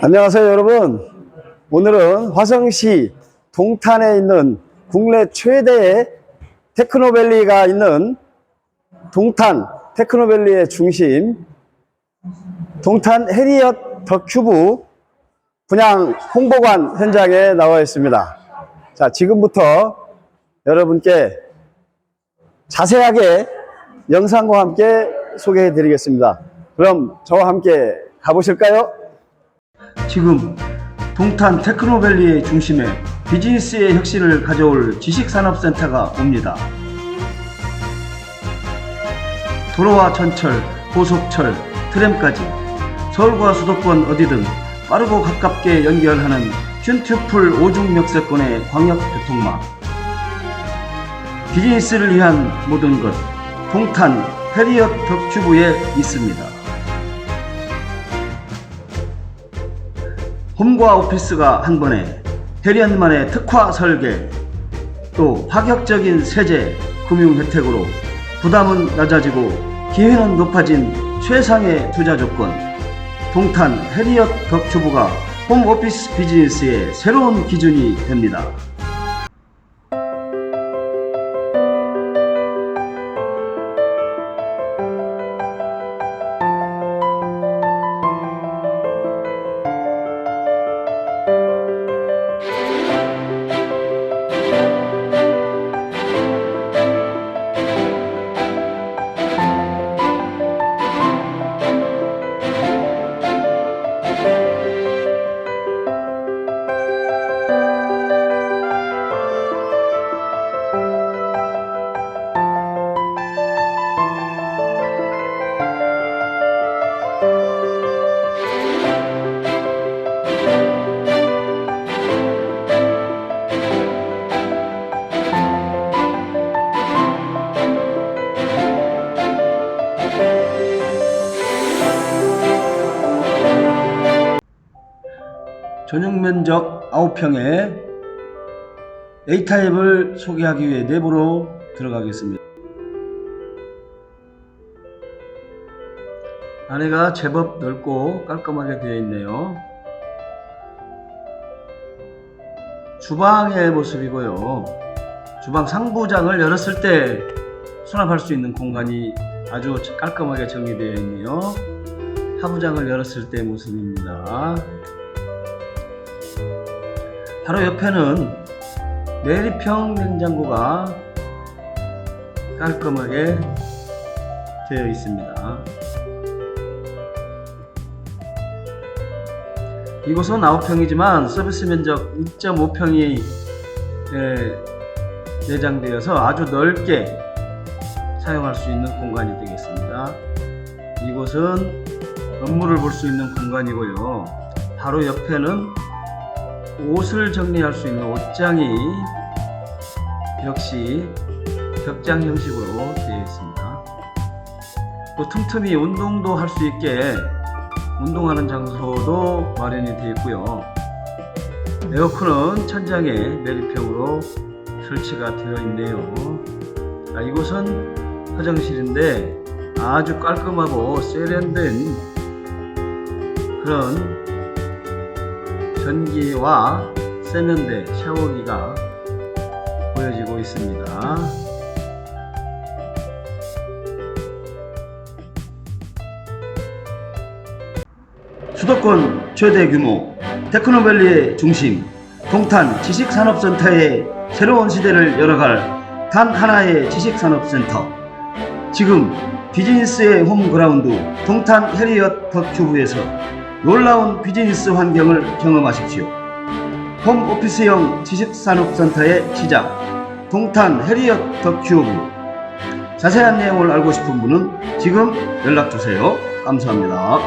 안녕하세요 여러분. 오늘은 화성시 동탄에 있는 국내 최대의 테크노밸리가 있는 동탄 테크노밸리의 중심 동탄 해리엇 더 큐브 분양 홍보관 현장에 나와 있습니다. 자 지금부터 여러분께 자세하게 영상과 함께 소개해 드리겠습니다. 그럼 저와 함께 가보실까요? 지금 동탄 테크노밸리의 중심에 비즈니스의 혁신을 가져올 지식산업센터가 옵니다. 도로와 전철, 고속철, 트램까지 서울과 수도권 어디든 빠르고 가깝게 연결하는 튠튜플 오중역세권의 광역교통망 비즈니스를 위한 모든 것 동탄 페리엇 덕큐브에 있습니다. 홈과 오피스가 한 번에 대리안만의 특화 설계 또 파격적인 세제 금융 혜택으로 부담은 낮아지고 기회는 높아진 최상의 투자 조건 동탄 해리엇 덕큐브가 홈오피스 비즈니스의 새로운 기준이 됩니다. 전용 면적 9평에 A타입을 소개하기 위해 내부로 들어가겠습니다. 안에가 제법 넓고 깔끔하게 되어 있네요. 주방의 모습이고요. 주방 상부장을 열었을 때 수납할 수 있는 공간이 아주 깔끔하게 정리되어 있네요. 하부장을 열었을 때 모습입니다. 바로 옆에는 내리평 냉장고가 깔끔하게 되어 있습니다. 이곳은 9평이지만 서비스 면적 2.5평이 내장되어서 아주 넓게 사용할 수 있는 공간이 되겠습니다. 이곳은 업무를 볼수 있는 공간이고요. 바로 옆에는 옷을 정리할 수 있는 옷장이 역시 벽장 형식으로 되어 있습니다. 또 틈틈이 운동도 할 수 있게 운동하는 장소도 마련이 되어 있고요. 에어컨은 천장에 내리평으로 설치가 되어 있네요. 아, 이곳은 화장실인데 아주 깔끔하고 세련된 그런 전기와 세면대, 샤워기가 보여지고 있습니다. 수도권 최대 규모 테크노밸리의 중심 동탄 지식산업센터의 새로운 시대를 열어갈 단 하나의 지식산업센터 지금 비즈니스의 홈그라운드 동탄 해리엇 덕큐브에서 놀라운 비즈니스 환경을 경험하십시오. 홈 오피스형 지식산업센터의 시작 동탄 해리엇 덕큐브 자세한 내용을 알고 싶은 분은 지금 연락주세요. 감사합니다.